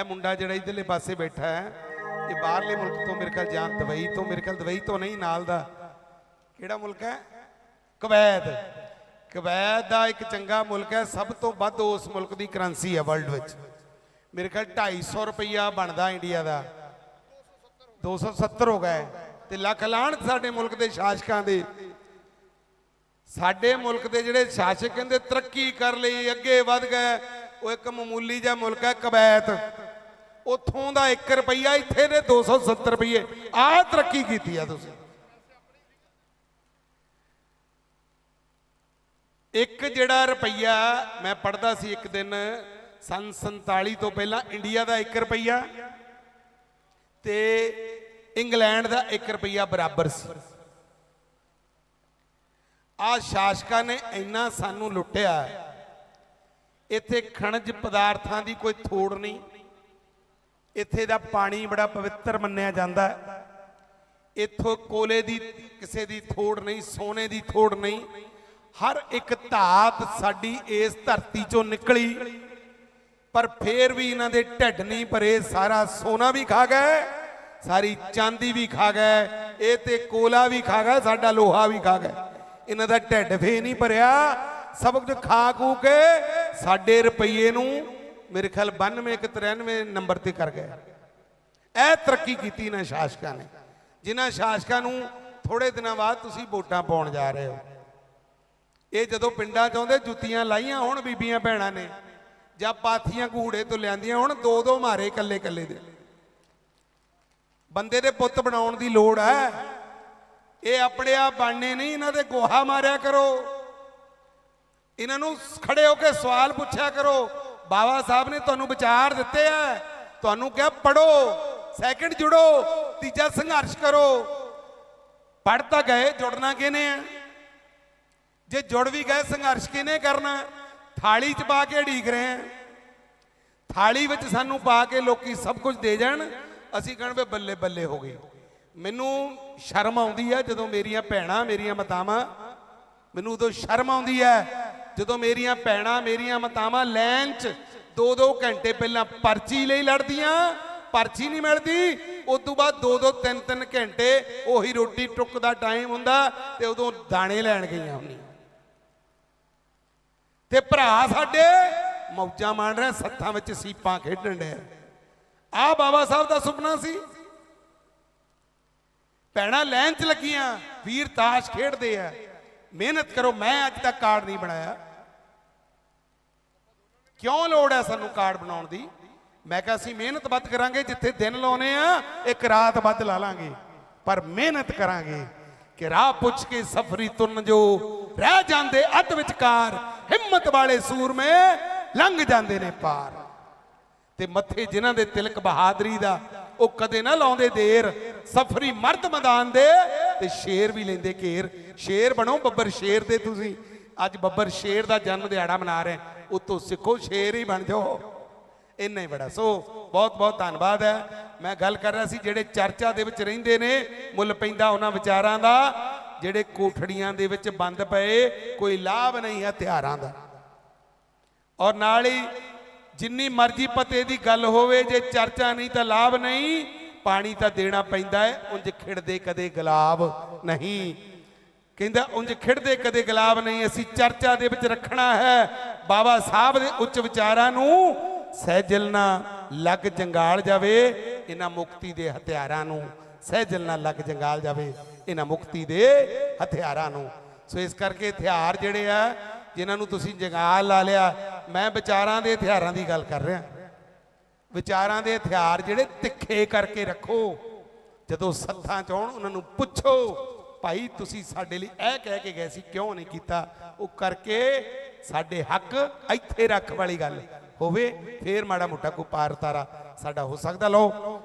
ਇਹ ਮੁੰਡਾ ਜਿਹੜਾ ਇਧਰਲੇ ਪਾਸੇ ਬੈਠਾ ਹੈ, ਇਹ ਬਾਹਰਲੇ ਮੁਲਕ ਤੋਂ ਮੇਰੇ ਖਿਆਲ ਜਾਨ ਦੁਬਈ ਤੋਂ, ਮੇਰੇ ਖਿਆਲ ਦੁਬਈ ਤੋਂ ਨਹੀਂ, ਨਾਲ ਦਾ ਕਿਹੜਾ ਮੁਲਕ ਹੈ? ਕੁਵੈਤ। ਕੁਵੈਤ ਦਾ ਇੱਕ ਚੰਗਾ ਮੁਲਕ ਹੈ, ਸਭ ਤੋਂ ਵੱਧ ਉਸ ਮੁਲਕ ਦੀ ਕਰੰਸੀ ਹੈ ਵਰਲਡ ਵਿੱਚ। ਮੇਰੇ ਖਿਆਲ 250 ਰੁਪਈਆ ਬਣਦਾ ਇੰਡੀਆ ਦਾ। 270 ਹੋ ਗਏ। ਤੇ ਲੱਖ ਲਾਹਣ ਸਾਡੇ ਮੁਲਕ ਦੇ ਸ਼ਾਸਕਾਂ ਦੇ। ਸਾਡੇ ਮੁਲਕ ਦੇ ਜਿਹੜੇ ਸ਼ਾਸਕ ਕਹਿੰਦੇ, ਤਰੱਕੀ ਕਰ ਲਈ, ਅੱਗੇ ਵਧ ਗਏ। ਉਹ ਇੱਕ ਮਾਮੂਲੀ ਜਿਹਾ ਮੁਲਕ ਹੈ ਕਵੈਤ। ਉਥੋਂ ਦਾ 1 ਰੁਪਈਆ ਇੱਥੇ ਦੇ 270 ਰੁਪਏ ਆਹ ਤਰੱਕੀ ਕੀਤੀ ਆ ਤੁਸੀਂ। ਇੱਕ ਜਿਹੜਾ ਰੁਪਈਆ ਮੈਂ ਪੜਦਾ ਸੀ ਇੱਕ ਦਿਨ, ਸਨ 47 ਤੋਂ ਪਹਿਲਾਂ ਇੰਡੀਆ ਦਾ 1 ਰੁਪਈਆ ਤੇ ਇੰਗਲੈਂਡ ਦਾ 1 ਰੁਪਈਆ ਬਰਾਬਰ ਸੀ। ਆ ਸ਼ਾਸਕਾਂ ਨੇ ਇੰਨਾ ਸਾਨੂੰ ਲੁੱਟਿਆ। ਇੱਥੇ ਖਣਜ ਪਦਾਰਥਾਂ ਦੀ ਕੋਈ ਥੋੜ ਨਹੀਂ। ਇੱਥੇ ਦਾ ਪਾਣੀ ਬੜਾ ਪਵਿੱਤਰ ਮੰਨਿਆ ਜਾਂਦਾ ਹੈ। ਇੱਥੋਂ ਕੋਲੇ ਦੀ ਕਿਸੇ ਦੀ ਥੋੜ ਨਹੀਂ, ਸੋਨੇ ਦੀ ਥੋੜ ਨਹੀਂ। ਹਰ ਇੱਕ ਧਾਤ ਸਾਡੀ ਇਸ ਧਰਤੀ ਚੋਂ ਨਿਕਲੀ। ਪਰ ਫੇਰ ਵੀ ਇਹਨਾਂ ਦੇ ਢਿੱਡ ਨਹੀਂ ਭਰੇ, ਸਾਰਾ ਸੋਨਾ ਵੀ ਖਾ ਗਏ, ਸਾਰੀ ਚਾਂਦੀ ਵੀ ਖਾ ਗਏ, ਇਹ ਤੇ ਕੋਲਾ ਵੀ ਖਾ ਗਏ, ਸਾਡਾ ਲੋਹਾ ਵੀ ਖਾ ਗਏ। ਇਹਨਾਂ ਦਾ ਢਿੱਡ ਫੇ ਨਹੀਂ ਭਰਿਆ। ਸਭ ਕੁਝ ਖਾ ਖੂ ਕੇ ਸਾਡੇ ਰੁਪਈਏ ਨੂੰ ਮੇਰੇ ਖਿਆਲ 92 ਕਿ 93 ਨੰਬਰ ਤੇ ਕਰ ਗਏ। ਇਹ ਤਰੱਕੀ ਕੀਤੀ ਇਹਨਾਂ ਸ਼ਾਸਕਾਂ ਨੇ। ਜਿਨ੍ਹਾਂ ਸ਼ਾਸਕਾਂ ਨੂੰ ਥੋੜੇ ਦਿਨਾਂ ਬਾਅਦ ਤੁਸੀਂ ਵੋਟਾਂ ਪਾਉਣ ਜਾ ਰਹੇ ਹੋ। ਇਹ ਜਦੋਂ ਪਿੰਡਾਂ ਚ ਆਉਂਦੇ, ਜੁੱਤੀਆਂ ਲਾਈਆਂ ਹੁਣ, ਬੀਬੀਆਂ ਭੈਣਾਂ ਨੇ, ਜਾਂ ਪਾਥੀਆਂ ਘੂੜੇ ਤੋਂ ਲਿਆਂਦੀਆਂ ਹੁਣ, ਦੋ ਦੋ ਮਾਰੇ ਕੱਲੇ ਕੱਲੇ ਦੇ। ਬੰਦੇ ਦੇ ਪੁੱਤ ਬਣਾਉਣ ਦੀ ਲੋੜ ਹੈ। ਇਹ ਆਪਣੇ ਆਪ ਬਣਨੇ ਨਹੀਂ, ਇਹਨਾਂ ਦੇ ਗੋਹਾ ਮਾਰਿਆ ਕਰੋ। ਇਹਨਾਂ ਨੂੰ ਖੜੇ ਹੋ ਕੇ ਸਵਾਲ ਪੁੱਛਿਆ ਕਰੋ। ਬਾਬਾ ਸਾਹਿਬ ਨੇ ਤੁਹਾਨੂੰ ਵਿਚਾਰ ਦਿੱਤੇ ਆ। ਤੁਹਾਨੂੰ ਕਿਹਾ ਪੜੋ ਸੈਕਿੰਡ ਜੁੜੋ, ਤੀਜਾ ਸੰਘਰਸ਼ ਕਰੋ। ਪੜ ਤਾਂ ਗਏ, ਜੁੜਨਾ ਕਿਹਨੇ ਆ? ਜੇ ਜੁੜ ਵੀ ਗਏ, ਸੰਘਰਸ਼ ਕਿਹਨੇ ਕਰਨਾ? ਥਾਲੀ ਚ ਪਾ ਕੇ ਢੀਕ ਰਹੇ ਆ। ਥਾਲੀ ਵਿੱਚ ਸਾਨੂੰ ਪਾ ਕੇ ਲੋਕੀ ਸਭ ਕੁਝ ਦੇ ਜਾਣ। ਅਸੀਂ ਕਹਿਣ ਵੀ ਬੱਲੇ ਬੱਲੇ ਹੋ ਗਏ। ਮੈਨੂੰ ਸ਼ਰਮ ਆਉਂਦੀ ਹੈ ਜਦੋਂ ਮੇਰੀਆਂ ਭੈਣਾਂ, ਮੇਰੀਆਂ ਮਤਾਵਾਂ, ਮੈਨੂੰ ਉਦੋਂ ਸ਼ਰਮ ਆਉਂਦੀ ਹੈ ਜਦੋਂ ਮੇਰੀਆਂ ਭੈਣਾਂ, ਮੇਰੀਆਂ ਮਤਾਵਾਂ ਲੈਣ 'ਚ 2-2 ਘੰਟੇ ਪਹਿਲਾਂ ਪਰਚੀ ਲਈ ਲੜਦੀਆਂ, ਪਰਚੀ ਨਹੀਂ ਮਿਲਦੀ। ਉਸ ਤੋਂ ਬਾਅਦ 2-2 3-3 ਘੰਟੇ ਉਹੀ ਰੋਟੀ ਟੁੱਕ ਦਾ ਟਾਈਮ ਹੁੰਦਾ ਤੇ ਉਦੋਂ ਦਾਣੇ ਲੈਣ ਗਈਆਂ ਹੁੰਦੀਆਂ। ਤੇ ਭਰਾ ਸਾਡੇ ਮੌਜਾਂ ਮਾਣ ਰਹੇ, ਸੱਥਾਂ ਵਿੱਚ ਸੀਪਾਂ ਖੇਡਣ ਦੇ ਆ ਬਾਬਾ ਸਾਹਿਬ ਦਾ ਸੁਪਨਾ ਸੀ। ਭੈਣਾਂ ਲੈਣ 'ਚ ਲੱਗੀਆਂ, ਵੀਰ ਤਾਸ਼ ਖੇਡਦੇ ਆ। ਮਿਹਨਤ ਕਰੋ, ਮੈਂ ਅੱਜ ਤੱਕ ਕਾਰਡ ਨਹੀਂ ਬਣਾਇਆ। ਕਿਉਂ ਲੋੜ ਹੈ ਸਾਨੂੰ ਕਾਰਡ ਬਣਾਉਣ ਦੀ? ਮੈਂ ਕਿਹਾ, ਅਸੀਂ ਮਿਹਨਤ ਵੱਧ ਕਰਾਂਗੇ, ਜਿੱਥੇ ਦਿਨ ਲਾਉਨੇ ਆ, ਇੱਕ ਰਾਤ ਵੱਧ ਲਾ ਲਾਂਗੇ। ਪਰ ਮਿਹਨਤ ਕਰਾਂਗੇ ਕਿ ਰਾਹ ਪੁੱਛ ਕੇ ਸਫਰੀ ਤੁਰਨ ਜੋ ਰਹਿ ਜਾਂਦੇ ਅੱਧ ਵਿਚਕਾਰ, ਹਿੰਮਤ ਵਾਲੇ ਸੂਰਮੇ ਲੰਘ ਜਾਂਦੇ ਨੇ ਪਾਰ। ਤੇ ਮੱਥੇ ਜਿਨ੍ਹਾਂ ਦੇ ਤਿਲਕ ਬਹਾਦਰੀ ਦਾ, ਉਹ ਕਦੇ ਨਾ ਲਾਉਂਦੇ ਦੇਰ। ਸਫਰੀ ਮਰਦ ਮੈਦਾਨ ਦੇ ਤੇ ਸ਼ੇਰ ਵੀ ਲੈਂਦੇ ਘੇਰ। ਸ਼ੇਰ ਬਣੋ, ਬੱਬਰ ਸ਼ੇਰ ਦੇ ਤੁਸੀਂ। ਅੱਜ ਬੱਬਰ ਸ਼ੇਰ ਦਾ ਜਨਮ ਦਿਹਾੜਾ ਮਨਾ ਰਹੇ ਉਤੋਂ ਸਿੱਖੋ, ਸ਼ੇਰ ਹੀ ਬਣ ਜਾਓ। ਇੰਨਾ ਹੀ ਬੜਾ। ਸੋ, ਬਹੁਤ ਬਹੁਤ ਧੰਨਵਾਦ ਹੈ। ਮੈਂ ਗੱਲ ਕਰ ਰਿਹਾ ਸੀ, ਜਿਹੜੇ ਚਰਚਾ ਦੇ ਵਿੱਚ ਰਹਿੰਦੇ ਨੇ, ਮੁੱਲ ਪੈਂਦਾ ਉਹਨਾਂ ਵਿਚਾਰਾਂ ਦਾ। ਜਿਹੜੇ ਕੋਠੜੀਆਂ ਦੇ ਵਿੱਚ ਬੰਦ ਪਏ, ਕੋਈ ਲਾਭ ਨਹੀਂ ਹੈ ਹਥਿਆਰਾਂ ਦਾ। ਔਰ ਨਾਲ ਹੀ ਜਿੰਨੀ ਮਰਜ਼ੀ ਪਤੇ ਦੀ ਗੱਲ ਹੋਵੇ, ਜੇ ਚਰਚਾ ਨਹੀਂ ਤਾਂ ਲਾਭ ਨਹੀਂ, ਪਾਣੀ ਤਾਂ ਦੇਣਾ ਪੈਂਦਾ ਹੈ। ਉਂਝ ਖਿੜਦੇ ਕਦੇ ਗੁਲਾਬ ਨਹੀਂ। ਕਹਿੰਦਾ, ਉਂਝ ਖਿੜਦੇ ਕਦੇ ਗੁਲਾਬ ਨਹੀਂ, ਅਸੀਂ ਚਰਚਾ ਦੇ ਵਿੱਚ ਰੱਖਣਾ ਹੈ। ਬਾਬਾ ਸਾਹਿਬ ਦੇ ਉੱਚ ਵਿਚਾਰਾਂ ਨੂੰ ਸਹਿਜਲ ਨਾ ਲੱਗ ਜੰਗਾਲ ਜਾਵੇ, ਇਹਨਾਂ ਮੁਕਤੀ ਦੇ ਹਥਿਆਰਾਂ ਨੂੰ ਸਹਿਜਲ ਨਾ ਲੱਗ ਜੰਗਾਲ ਜਾਵੇ, ਇਹਨਾਂ ਮੁਕਤੀ ਦੇ ਹਥਿਆਰਾਂ ਨੂੰ। ਸੋ ਇਸ ਕਰਕੇ ਹਥਿਆਰ ਜਿਹੜੇ ਆ, ਜਿਨ੍ਹਾਂ ਨੂੰ ਤੁਸੀਂ ਜੰਗਾਲ ਲਾ ਲਿਆ, ਮੈਂ ਵਿਚਾਰਾਂ ਦੇ ਹਥਿਆਰਾਂ ਦੀ ਗੱਲ ਕਰ ਰਿਹਾ। ਵਿਚਾਰਾਂ ਦੇ ਹਥਿਆਰ ਜਿਹੜੇ ਤਿੱਖੇ ਕਰਕੇ ਰੱਖੋ, ਜਦੋਂ ਸੱਥਾਂ ਚ ਆਉਣ, ਉਹਨਾਂ ਨੂੰ ਪੁੱਛੋ ਭਾਈ ਤੁਸੀਂ ਸਾਡੇ ਲਈ ਇਹ ਕਹਿ ਕੇ ਗਏ ਸੀ, ਕਿਉਂ ਨਹੀਂ ਕੀਤਾ? ਉਹ ਕਰਕੇ ਸਾਡੇ ਹੱਕ ਇੱਥੇ ਰੱਖ ਵਾਲੀ ਗੱਲ ਹੋਵੇ, ਫੇਰ ਮਾੜਾ ਮੋਟਾ ਕੋਈ ਪਾਰ ਤਾਰਾ ਸਾਡਾ ਹੋ ਸਕਦਾ। ਲਓ